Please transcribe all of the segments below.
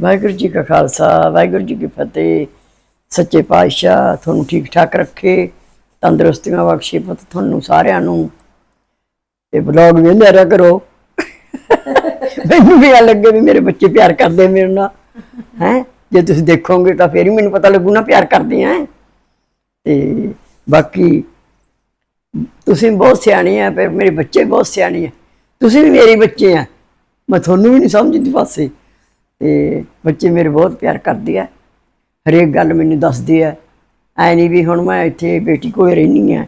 ਵਾਹਿਗੁਰੂ ਜੀ ਕਾ ਖਾਲਸਾ, ਵਾਹਿਗੁਰੂ ਜੀ ਕੀ ਫਤਿਹ। ਸੱਚੇ ਪਾਤਸ਼ਾਹ, ਤੁਹਾਨੂੰ ਠੀਕ ਠਾਕ ਰੱਖੇ। ਤੰਦਰੁਸਤੀਆਂ ਬਖਸ਼ੇ ਪੁੱਤ ਤੁਹਾਨੂੰ ਸਾਰਿਆਂ ਨੂੰ। ਤੇ ਬਲੌਗ ਵੇਖਦੇ ਰਿਹਾ ਕਰੋ। ਮੈਨੂੰ ਵੀ ਆ ਲੱਗੇ ਵੀ ਮੇਰੇ ਬੱਚੇ ਪਿਆਰ ਕਰਦੇ ਮੇਰੇ ਨਾਲ। ਹੈ? ਜੇ ਤੁਸੀਂ ਦੇਖੋਗੇ ਤਾਂ ਫੇਰ ਹੀ ਮੈਨੂੰ ਪਤਾ ਲੱਗੂ ਨਾ ਪਿਆਰ ਕਰਦੇ ਆ। ਤੇ ਬਾਕੀ ਤੁਸੀਂ ਬਹੁਤ ਸਿਆਣੇ ਆ ਪਰ ਮੇਰੇ ਬੱਚੇ ਬਹੁਤ ਸਿਆਣੇ ਆ। ਤੁਸੀਂ ਵੀ ਮੇਰੇ ਬੱਚੇ ਆ। ਮੈਂ ਤੁਹਾਨੂੰ ਵੀ ਨਹੀਂ ਸਮਝਦੀ ਪਾਸੇ। ਤੇ ਬੱਚੇ ਮੇਰੇ ਬਹੁਤ ਪਿਆਰ ਕਰਦੇ ਆ। ਹਰੇਕ ਗੱਲ ਮੈਨੂੰ ਦੱਸਦੇ ਆ। ਐ ਨਹੀਂ ਵੀ ਹੁਣ ਮੈਂ ਇੱਥੇ ਬੇਟੀ ਕੋਲ ਰਹਿਣੀ ਆ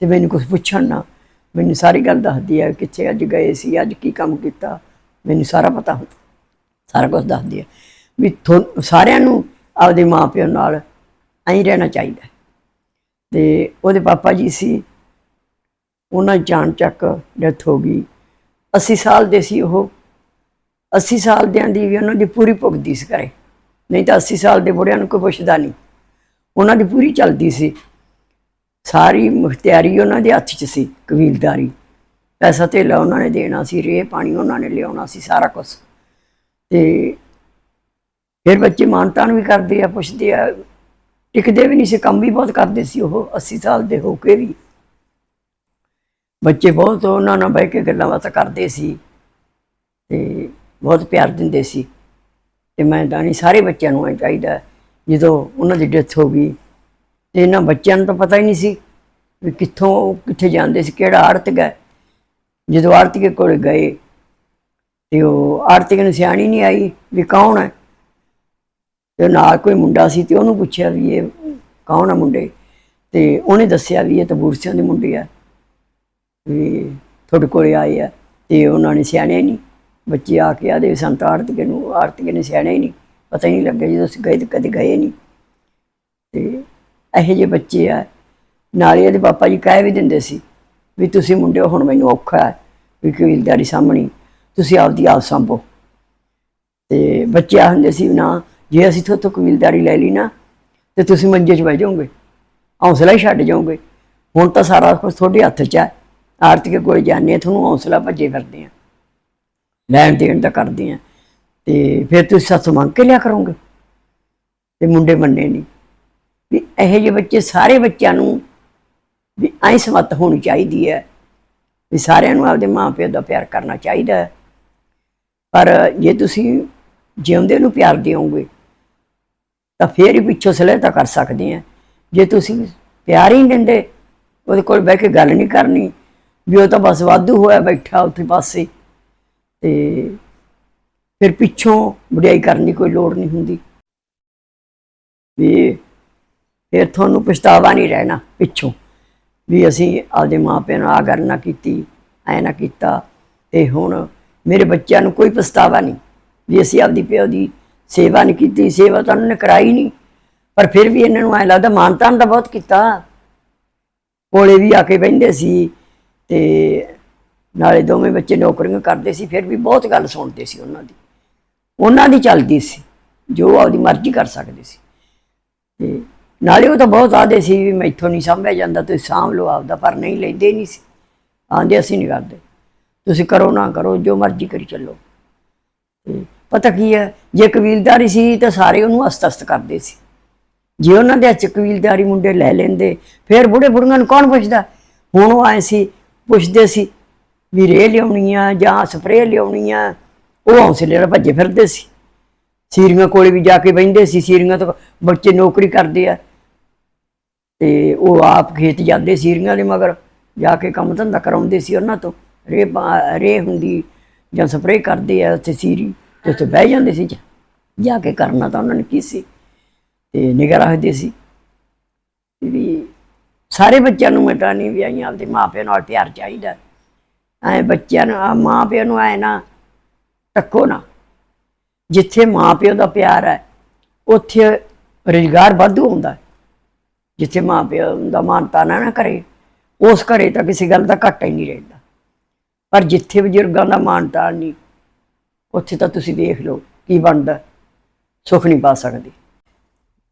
ਤੇ ਮੈਨੂੰ ਕੁਝ ਪੁੱਛਣ ਨਾ। ਮੈਨੂੰ ਸਾਰੀ ਗੱਲ ਦੱਸਦੀ ਆ ਕਿੱਥੇ ਅੱਜ ਗਏ ਸੀ, ਅੱਜ ਕੀ ਕੰਮ ਕੀਤਾ। ਮੈਨੂੰ ਸਾਰਾ ਪਤਾ ਹੁੰਦਾ, ਸਾਰਾ ਕੁਝ ਦੱਸਦੀ ਆ। ਵੀ ਤੁਹਾਨੂੰ ਸਾਰਿਆਂ ਨੂੰ ਆਪਦੇ ਮਾਪਿਆਂ ਨਾਲ ਐਂ ਰਹਿਣਾ ਚਾਹੀਦਾ। ਤੇ ਉਹਦੇ ਪਾਪਾ ਜੀ ਸੀ, ਉਹਨਾਂ ਦੀ ਚੱਕ, ਡੈਥ ਹੋ ਗਈ। 80 ਸਾਲ ਦੇ ਸੀ ਉਹ। 80 ਸਾਲ ਦਿਆਂ ਦੀ ਵੀ ਉਹਨਾਂ ਦੀ ਪੂਰੀ ਭੁਗਦੀ ਸੀ ਕਰੇ ਨਹੀਂ ਤਾਂ 80 ਸਾਲ ਦੇ ਬੁੜਿਆਂ ਨੂੰ ਕੋਈ ਪੁੱਛਦਾ ਨਹੀਂ। ਉਹਨਾਂ ਦੀ ਪੂਰੀ ਚੱਲਦੀ ਸੀ। ਸਾਰੀ ਮੁਖਤਿਆਰੀ ਉਹਨਾਂ ਦੇ ਹੱਥ 'ਚ ਸੀ, ਕਬੀਲਦਾਰੀ। ਪੈਸਾ ਧੇਲਾ ਉਹਨਾਂ ਨੇ ਦੇਣਾ ਸੀ, ਰੇਹ ਪਾਣੀ ਉਹਨਾਂ ਨੇ ਲਿਆਉਣਾ ਸੀ, ਸਾਰਾ ਕੁਝ ਤੇ ਫਿਰ ਬੱਚੇ ਮਾਨਤਾਨ ਵੀ ਕਰਦੇ ਆ, ਪੁੱਛਦੇ ਆ। ਟਿਕਦੇ ਵੀ ਨਹੀਂ ਸੀ, ਕੰਮ ਵੀ ਬਹੁਤ ਕਰਦੇ ਸੀ ਉਹ 80 ਸਾਲ ਦੇ ਹੋ ਕੇ ਵੀ। ਬੱਚੇ ਬਹੁਤ ਉਹਨਾਂ ਨਾਲ ਬਹਿ ਕੇ ਗੱਲਾਂ ਬਾਤਾਂ ਕਰਦੇ ਸੀ। ਤੇ ਬਹੁਤ ਪਿਆਰ ਦਿੰਦੇ ਸੀ। ਤੇ ਮੈਂ ਦਾਣੀ ਸਾਰੇ ਬੱਚਿਆਂ ਨੂੰ ਐ ਚਾਹੀਦਾ ਜਦੋਂ ਉਹਨਾਂ ਦੀ ਡੈਥ ਹੋ ਗਈ, ਤੇ ਇਹਨਾਂ ਬੱਚਿਆਂ ਨੂੰ ਤਾਂ ਪਤਾ ਹੀ ਨਹੀਂ ਸੀ ਵੀ ਕਿੱਥੋਂ, ਕਿੱਥੇ ਜਾਂਦੇ ਸੀ, ਕਿਹੜਾ ਆੜਤ ਗਏ ਜਦੋਂ ਆੜਤੀਏ ਕੋਲ ਗਏ, ਤੇ ਉਹ ਆੜਤੀ ਨੂੰ ਸਿਆਣੀ ਨਹੀਂ ਆਈ ਵੀ ਕੌਣ ਹੈ। ਤੇ ਨਾਲ ਕੋਈ ਮੁੰਡਾ ਸੀ ਤੇ ਉਹਨੂੰ ਪੁੱਛਿਆ ਵੀ ਇਹ ਕੌਣ ਆ ਮੁੰਡੇ? ਤੇ ਉਹਨੇ ਦੱਸਿਆ ਵੀ ਇਹ ਤਾਂ ਬੂਰਸਿਆਂ ਦੇ ਮੁੰਡੇ ਆ, ਵੀ ਤੁਹਾਡੇ ਕੋਲ ਆਏ ਆ, ਤੇ ਉਹਨਾਂ ਨੇ ਸਿਆਣੇ ਨਹੀਂ। ਬੱਚੇ ਆ ਕੇ ਆਦੇ ਸੰਤ ਆਰਤੀਏ ਨੂੰ ਆਰਤੀਏ ਨੇ ਸਿਆਣੇ ਹੀ ਨਹੀਂ, ਪਤਾ ਹੀ ਨਹੀਂ ਲੱਗਿਆ ਜਦੋਂ ਅਸੀਂ ਗਏ ਤੇ ਕਦੇ ਗਏ ਨਹੀਂ। ਤੇ ਇਹੋ ਜਿਹੇ ਬੱਚੇ ਆ। ਨਾਲੇ ਇਹਦੇ ਪਾਪਾ ਜੀ ਕਹਿ ਵੀ ਦਿੰਦੇ ਸੀ ਵੀ ਤੁਸੀਂ ਮੁੰਡਿਓ, ਹੁਣ ਮੈਨੂੰ ਔਖਾ ਹੈ ਵੀ ਕਬੀਲਦਾਰੀ ਸਾਹਮਣੀ, ਤੁਸੀਂ ਆਪਦੀ ਆਪ ਸੰਭੋ। ਤੇ ਬੱਚੇ ਆਖਦੇ ਸੀ ਵੀ ਨਾ, ਜੇ ਅਸੀਂ ਤੁਹਾਡੇ ਤੋਂ ਕਬੀਲਦਾਰੀ ਲੈ ਲਈ ਨਾ, ਤੇ ਤੁਸੀਂ ਮੰਜੇ 'ਚ ਬਹਿ ਜਾਓਗੇ, ਹੌਸਲਾ ਹੀ ਛੱਡ ਜਾਓਗੇ। ਹੁਣ ਤਾਂ ਸਾਰਾ ਕੁਝ ਤੁਹਾਡੇ ਹੱਥ 'ਚ ਹੈ। ਆਰਤੀਕੇ ਕੋਲ ਜਾਂਦੇ ਆ, ਤੁਹਾਨੂੰ ਹੌਸਲਾ ਭੱਜੇ ਫਿਰਦੇ ਆ। ਲੈਣ ਦੇਣ ਦਾ ਕਰਦੇ ਆ। ਤੇ ਫਿਰ ਤੁਸੀਂ ਸੱਸ ਮੰਗ ਕੇ ਲਿਆ ਕਰੋਗੇ। ਤੇ ਮੁੰਡੇ ਮੰਨੇ ਨਹੀਂ ਵੀ ਇਹੋ ਜਿਹੇ ਬੱਚੇ ਸਾਰੇ ਬੱਚਿਆਂ ਨੂੰ ਵੀ ਐਂ ਸਮਤ ਹੋਣੀ ਚਾਹੀਦੀ ਹੈ। ਵੀ ਸਾਰਿਆਂ ਨੂੰ ਆਪਦੇ ਮਾਪਿਆਂ ਦਾ ਪਿਆਰ ਕਰਨਾ ਚਾਹੀਦਾ ਹੈ। ਪਰ ਜੇ ਤੁਸੀਂ ਜਿਉਂਦੇ ਨੂੰ ਪਿਆਰ ਦਿਓਗੇ, ਤਾਂ ਫੇਰ ਹੀ ਪਿੱਛੋਂ ਸਲਾਹ ਕਰ ਸਕਦੇ ਆ। ਜੇ ਤੁਸੀਂ ਪਿਆਰ ਹੀ ਦਿੰਦੇ, ਉਹਦੇ ਕੋਲ ਬਹਿ ਕੇ ਗੱਲ ਨਹੀਂ ਕਰਨੀ, ਵੀ ਉਹ ਤਾਂ ਬਸ ਵਾਧੂ ਹੋਇਆ ਬੈਠਾ ਉੱਥੇ ਪਾਸੇ। ਤੇ ਫਿਰ ਪਿੱਛੋਂ ਵਡਿਆਈ ਕਰਨ ਦੀ ਕੋਈ ਲੋੜ ਨਹੀਂ ਹੁੰਦੀ। ਵੀ ਫਿਰ ਤੁਹਾਨੂੰ ਪਛਤਾਵਾ ਨਹੀਂ ਰਹਿਣਾ ਪਿੱਛੋਂ। ਵੀ ਅਸੀਂ ਆਪਦੇ ਮਾਪਿਆਂ ਨਾਲ ਆ ਗੱਲ ਨਾ ਕੀਤੀ, ਐ ਨਾ ਕੀਤਾ ਤੇ ਹੁਣ ਮੇਰੇ ਬੱਚਿਆਂ ਨੂੰ ਕੋਈ ਪਛਤਾਵਾ ਨਹੀਂ। ਵੀ ਅਸੀਂ ਆਪਦੀ ਪਿਓ ਦੀ ਸੇਵਾ ਨਹੀਂ ਕੀਤੀ, ਸੇਵਾ ਤਾਂ ਉਹਨਾਂ ਨੇ ਕਰਾਈ ਨਹੀਂ। ਪਰ ਫਿਰ ਵੀ ਇਹਨਾਂ ਨੂੰ ਐ ਲੱਗਦਾ ਮਾਨਤਾਨ ਦਾ ਬਹੁਤ ਕੀਤਾ। ਕੋਲੇ ਵੀ ਆ ਕੇ ਬਹਿੰਦੇ ਸੀ ਤੇ ਨਾਲੇ ਦੋਵੇਂ ਬੱਚੇ ਨੌਕਰੀਆਂ ਕਰਦੇ ਸੀ, ਫਿਰ ਵੀ ਬਹੁਤ ਗੱਲ ਸੁਣਦੇ ਸੀ ਉਹਨਾਂ ਦੀ। ਉਹਨਾਂ ਦੀ ਚੱਲਦੀ ਸੀ, ਜੋ ਆਪਦੀ ਮਰਜ਼ੀ ਕਰ ਸਕਦੇ ਸੀ। ਤੇ ਨਾਲੇ ਉਹ ਤਾਂ ਬਹੁਤ ਆਦੇ ਸੀ ਵੀ ਮੈਥੋਂ ਨਹੀਂ ਸੰਭਿਆ ਜਾਂਦਾ, ਤੁਸੀਂ ਸਾਂਭ ਲਓ ਆਪਦਾ, ਪਰ ਨਹੀਂ, ਲੈਂਦੇ ਨਹੀਂ ਸੀ। ਆਂਦੇ, ਅਸੀਂ ਨਹੀਂ ਕਰਦੇ। ਤੁਸੀਂ ਕਰੋ ਨਾ ਕਰੋ, ਜੋ ਮਰਜ਼ੀ ਕਰੀ ਚੱਲੋ। ਪਤਾ ਕੀ ਹੈ, ਜੇ ਕਬੀਲਦਾਰੀ ਸੀ ਤਾਂ ਸਾਰੇ ਉਹਨੂੰ ਅਸਤ-ਅਸਤ ਕਰਦੇ ਸੀ। ਜੇ ਉਹਨਾਂ ਦੇ ਹੱਥ ਕਬੀਲਦਾਰੀ ਮੁੰਡੇ ਲੈ ਲੈਂਦੇ, ਫਿਰ ਬੁੜੇ ਬੁੜੀਆਂ ਨੂੰ ਕੌਣ ਪੁੱਛਦਾ? ਹੁਣ ਉਹ ਆਏ ਸੀ, ਪੁੱਛਦੇ ਸੀ ਵੀ ਰੇ ਲਿਆਉਣੀ ਆ ਜਾਂ ਸਪਰੇਅ ਲਿਆਉਣੀ ਆ, ਉਹ ਹੌਸਲੇ ਨਾਲ ਭੱਜੇ ਫਿਰਦੇ ਸੀ। ਸੀਰੀਆਂ ਕੋਲੇ ਵੀ ਜਾ ਕੇ ਬਹਿੰਦੇ ਸੀ, ਸੀਰੀਆਂ ਤੋਂ ਬੱਚੇ ਨੌਕਰੀ ਕਰਦੇ ਆ। ਤੇ ਉਹ ਆਪ ਖੇਤ ਜਾਂਦੇ ਸੀਰੀਆਂ ਦੇ ਮਗਰ, ਜਾ ਕੇ ਕੰਮ ਧੰਦਾ ਕਰਾਉਂਦੇ ਸੀ ਉਹਨਾਂ ਤੋਂ। ਰੇ ਪਾ- ਰੇ ਹੁੰਦੀ ਜਾਂ ਸਪਰੇਅ ਕਰਦੇ ਆ ਉੱਥੇ ਸੀਰੀ, ਤੇ ਉੱਥੇ ਬਹਿ ਜਾਂਦੇ ਸੀ ਜਾ- ਜਾ ਕੇ ਕਰਨਾ ਤਾਂ ਉਹਨਾਂ ਨੇ ਕੀ ਸੀ। ਤੇ ਨਿਗਰ ਰੱਖਦੇ ਸੀ ਵੀ ਸਾਰੇ ਬੱਚਿਆਂ ਨੂੰ ਮੈਂ ਤਾਂ ਨਹੀਂ ਵੀ ਆਈਆਂ ਆਪਦੇ ਮਾਪਿਆਂ ਨਾਲ ਪਿਆਰ ਚਾਹੀਦਾ। ਐ ਬੱਚਿਆਂ ਨੂੰ ਆ ਪਿਓ ਨੂੰ ਐ ਨਾ ਟੱਕੋ ਨਾ। ਜਿੱਥੇ ਮਾਂ ਪਿਓ ਦਾ ਪਿਆਰ ਹੈ, ਉੱਥੇ ਰੁਜ਼ਗਾਰ ਵਾਧੂ ਹੁੰਦਾ ਜਿੱਥੇ ਮਾਂ ਪਿਓ ਦਾ ਮਾਨਤਾ ਨਾ ਨਾ ਕਰੇ, ਉਸ ਘਰੇ ਤਾਂ ਕਿਸੇ ਗੱਲ ਦਾ ਘਾਟਾ ਹੀ ਨਹੀਂ ਰਹਿੰਦਾ। ਪਰ ਜਿੱਥੇ ਬਜ਼ੁਰਗਾਂ ਦਾ ਮਾਨਤਾ ਨਹੀਂ, ਉੱਥੇ ਤਾਂ ਤੁਸੀਂ ਦੇਖ ਲਓ ਕੀ ਬਣਦਾ, ਸੁੱਖ ਨਹੀਂ ਪਾ ਸਕਦੇ।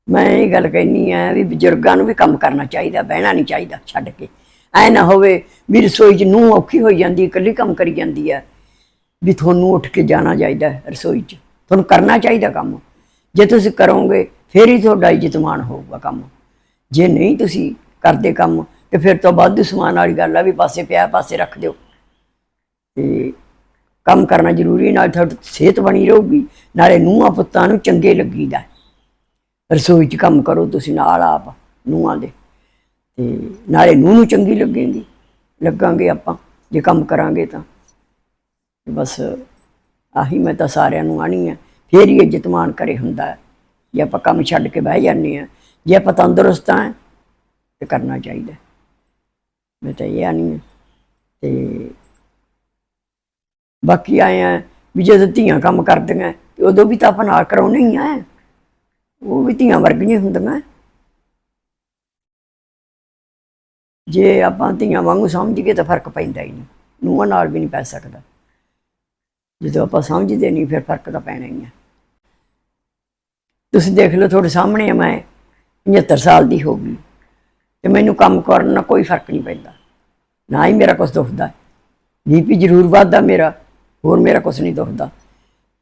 ਮੈਂ ਇਹ ਗੱਲ ਕਹਿਨੀ ਆ ਵੀ ਬਜ਼ੁਰਗਾਂ ਨੂੰ ਵੀ ਕੰਮ ਕਰਨਾ ਚਾਹੀਦਾ, ਬਹਿਣਾ ਨਹੀਂ ਚਾਹੀਦਾ ਛੱਡ ਕੇ। ਐ ਨਾ ਹੋਵੇ ਵੀ ਰਸੋਈ 'ਚ ਨੂੰ ਔਖੀ ਹੋਈ ਜਾਂਦੀ, ਇਕੱਲੀ ਕੰਮ ਕਰੀ ਜਾਂਦੀ ਆ ਵੀ ਤੁਹਾਨੂੰ ਉੱਠ ਕੇ ਜਾਣਾ ਚਾਹੀਦਾ ਰਸੋਈ 'ਚ। ਤੁਹਾਨੂੰ ਕਰਨਾ ਚਾਹੀਦਾ ਕੰਮ। ਜੇ ਤੁਸੀਂ ਕਰੋਗੇ, ਫਿਰ ਹੀ ਤੁਹਾਡਾ ਇੱਜ਼ਤਮਾਨ ਹੋਊਗਾ ਕੰਮ। ਜੇ ਨਹੀਂ ਤੁਸੀਂ ਕਰਦੇ ਕੰਮ, ਤੇ ਫਿਰ ਤਾਂ ਵਾਧੂ ਸਮਾਨ ਵਾਲੀ ਗੱਲ ਆ ਵੀ ਪਾਸੇ ਪਿਆ, ਪਾਸੇ ਰੱਖ ਦਿਓ। ਤੇ ਕੰਮ ਕਰਨਾ ਜ਼ਰੂਰੀ ਨਾਲ ਤੁਹਾਡੀ ਸਿਹਤ ਬਣੀ ਰਹੂਗੀ। ਨਾਲੇ ਨੂੰਹਾਂ ਪੁੱਤਾਂ ਨੂੰ ਚੰਗੇ ਲੱਗੀਦਾ ਰਸੋਈ 'ਚ ਕੰਮ ਕਰੋ ਤੁਸੀਂ ਨਾਲ ਆਪ, ਨੂੰਹਾਂ ਦੇ। ਤੇ ਨਾਲੇ ਨੂੰਹ ਨੂੰ ਚੰਗੀ ਲੱਗੇਗੀ ਲੱਗਾਂਗੇ ਆਪਾਂ, ਜੇ ਕੰਮ ਕਰਾਂਗੇ ਤਾਂ। ਬਸ ਆਹੀ ਮੈਂ ਤਾਂ ਸਾਰਿਆਂ ਨੂੰ ਆਣੀ ਆ। ਫੇਰ ਹੀ ਇੱਜ਼ਤ ਮਾਨ ਕਰੇ ਹੁੰਦਾ ਜੇ ਆਪਾਂ ਕੰਮ ਛੱਡ ਕੇ ਬਹਿ ਜਾਂਦੇ ਆ ਜੇ ਆਪਾਂ ਤੰਦਰੁਸਤ ਆ ਤੇ ਕਰਨਾ ਚਾਹੀਦਾ। ਮੈਂ ਤਾਂ ਇਹ ਆਣੀ ਆ। ਤੇ ਬਾਕੀ ਆਏ ਆ ਵੀ ਜਦੋਂ ਧੀਆਂ ਕੰਮ ਕਰਦੀਆਂ, ਉਦੋਂ ਵੀ ਤਾਂ ਆਪਾਂ ਨਾਲ ਕਰਾਉਣੇ ਹੀ ਆ। ਉਹ ਵੀ ਧੀਆਂ ਵਰਗੀਆਂ ਹੁੰਦੀਆਂ। ਜੇ ਆਪਾਂ ਧੀਆਂ ਵਾਂਗੂ ਸਮਝੀਏ ਤਾਂ ਫ਼ਰਕ ਪੈਂਦਾ ਹੀ ਨਹੀਂ, ਨੂੰਹਾਂ ਨਾਲ ਵੀ ਨਹੀਂ ਪੈ ਸਕਦਾ। ਜਦੋਂ ਆਪਾਂ ਸਮਝਦੇ ਨਹੀਂ, ਫਿਰ ਫ਼ਰਕ ਤਾਂ ਪੈਣਾ ਹੀ ਹੈ ਤੁਸੀਂ ਦੇਖ ਲਓ, ਤੁਹਾਡੇ ਸਾਹਮਣੇ ਆ ਮੈਂ 75 ਸਾਲ ਦੀ ਹੋ ਗਈ ਤੇ ਮੈਨੂੰ ਕੰਮ ਕਰਨ ਨਾਲ ਕੋਈ ਫ਼ਰਕ ਨਹੀਂ ਪੈਂਦਾ। ਨਾ ਹੀ ਮੇਰਾ ਕੁਝ ਦੁਖਦਾ। ਬੀਪੀ ਜ਼ਰੂਰ ਵੱਧਦਾ ਮੇਰਾ, ਹੋਰ ਮੇਰਾ ਕੁਝ ਨਹੀਂ ਦੁਖਦਾ।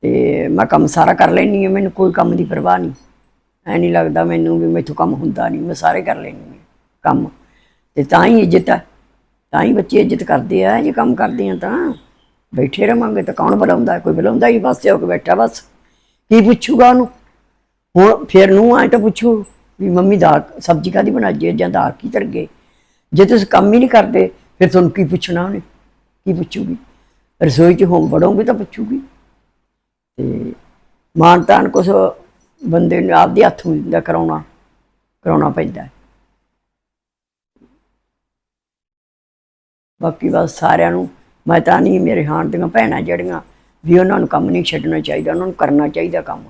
ਤੇ ਮੈਂ ਕੰਮ ਸਾਰਾ ਕਰ ਲੈਣੀ ਹਾਂ, ਮੈਨੂੰ ਕੋਈ ਕੰਮ ਦੀ ਪਰਵਾਹ ਨਹੀਂ। ਐ ਨਹੀਂ ਲੱਗਦਾ ਮੈਨੂੰ ਵੀ ਮੈਥੋਂ ਕੰਮ ਹੁੰਦਾ ਨਹੀਂ, ਮੈਂ ਸਾਰੇ ਕਰ ਲੈਣੀ ਹਾਂ। ਕੰਮ ਤੇ ਤਾਂ ਹੀ ਇੱਜ਼ਤ ਹੈ ਤਾਂ ਹੀ ਬੱਚੇ ਇੱਜ਼ਤ ਕਰਦੇ ਆ ਜੇ ਕੰਮ ਕਰਦੇ ਆ ਤਾਂ। ਬੈਠੇ ਰਵਾਂਗੇ ਤਾਂ ਕੌਣ ਬੁਲਾਉਂਦਾ? ਕੋਈ ਬੁਲਾਉਂਦਾ ਹੀ ਬਸ ਹੋ ਕੇ ਬੈਠਾ ਬਸ। ਕੀ ਪੁੱਛੂਗਾ ਉਹਨੂੰ? ਹੁਣ ਫਿਰ ਨੂੰ ਆਏ ਤਾਂ ਪੁੱਛੂ ਵੀ ਮੰਮੀ ਦਾਲ, ਸਬਜ਼ੀ ਕਾਦੀ ਬਣਾਈਏ ਜਾਂ ਦਾਲ ਕੀ ਤਰਗੇ ਜੇ ਤੁਸੀਂ ਕੰਮ ਹੀ ਨਹੀਂ ਕਰਦੇ, ਫਿਰ ਤੁਹਾਨੂੰ ਕੀ ਪੁੱਛਣਾ ਉਹਨੇ? ਕੀ ਪੁੱਛੂਗੀ? ਰਸੋਈ 'ਚ ਹੋਂ ਵੜੋਗੇ ਤਾਂ ਪੁੱਛੂਗੀ। ਤੇ ਮਾਨ ਤਾਨ ਕੁਛ ਬੰਦੇ ਨੂੰ ਆਪਦੇ ਹੱਥੋਂ ਦਾ ਕਰਾਉਣਾ ਕਰਾਉਣਾ ਪੈਂਦਾ। ਬਾਕੀ ਬਸ ਸਾਰਿਆਂ ਨੂੰ ਮੈਂ ਤਾਂ ਨਹੀਂ ਮੇਰੇ ਹਾਣ ਦੀਆਂ ਭੈਣਾਂ ਜਿਹੜੀਆਂ ਵੀ ਉਹਨਾਂ ਨੂੰ ਕੰਮ ਨਹੀਂ ਛੱਡਣਾ ਚਾਹੀਦਾ ਉਹਨਾਂ ਨੂੰ ਕਰਨਾ ਚਾਹੀਦਾ ਕੰਮ।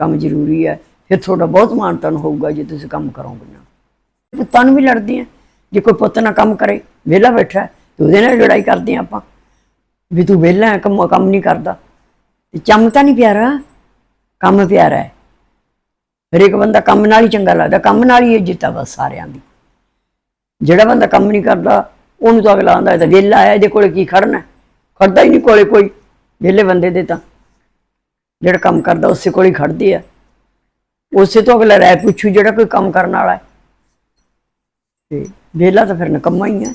ਕੰਮ ਜ਼ਰੂਰੀ ਹੈ ਫਿਰ ਤੁਹਾਡਾ ਬਹੁਤ ਮਾਣ ਤਾਨ ਹੋਊਗਾ ਜੇ ਤੁਸੀਂ ਕੰਮ ਕਰੋਗੇ ਨਾ। ਪੁੱਤਾਂ ਨੂੰ ਵੀ ਲੜਦੇ ਆ ਜੇ ਕੋਈ ਪੁੱਤ ਨਾ ਕੰਮ ਕਰੇ ਵਿਹਲਾ ਬੈਠਾ ਹੈ, ਤੇ ਉਹਦੇ ਨਾਲ ਲੜਾਈ ਕਰਦੇ ਆ ਆਪਾਂ। ਵੀ ਤੂੰ ਵਿਹਲਾ ਕੰਮ ਕੰਮ ਨਹੀਂ ਕਰਦਾ। ਤੇ ਚੰਮ ਤਾਂ ਨਹੀਂ ਪਿਆਰਾ? ਕੰਮ ਪਿਆਰਾ ਹੈ। ਹਰੇਕ ਬੰਦਾ ਕੰਮ ਨਾਲ ਹੀ ਚੰਗਾ ਲੱਗਦਾ ਕੰਮ ਨਾਲ ਹੀ ਇੱਜ਼ਤ ਆ ਬਸ ਸਾਰਿਆਂ ਦੀ। ਜਿਹੜਾ ਬੰਦਾ ਕੰਮ ਨਹੀਂ ਕਰਦਾ ਉਹਨੂੰ ਤਾਂ ਅਗਲਾ ਆਂਦਾ ਤਾਂ ਵਿਹਲਾ ਆਇਆ ਇਹਦੇ ਕੋਲੇ ਕੀ ਖੜਨਾ ਖੜਦਾ ਹੀ ਨਹੀਂ ਕੋਲੇ ਕੋਈ। ਵਿਹਲੇ ਬੰਦੇ ਦੇ ਤਾਂ। ਜਿਹੜਾ ਕੰਮ ਕਰਦਾ, ਉਸੇ ਕੋਲ ਹੀ ਖੜਦੇ ਆ ਉਸੇ ਤੋਂ ਅਗਲਾ ਰਾਏ ਪੁੱਛੂ, ਜਿਹੜਾ ਕੋਈ ਕੰਮ ਕਰਨ ਵਾਲਾ ਹੈ। ਤੇ ਵਿਹਲਾ ਤਾਂ ਫਿਰ ਨਕੰਮਾ ਹੀ ਹੈ।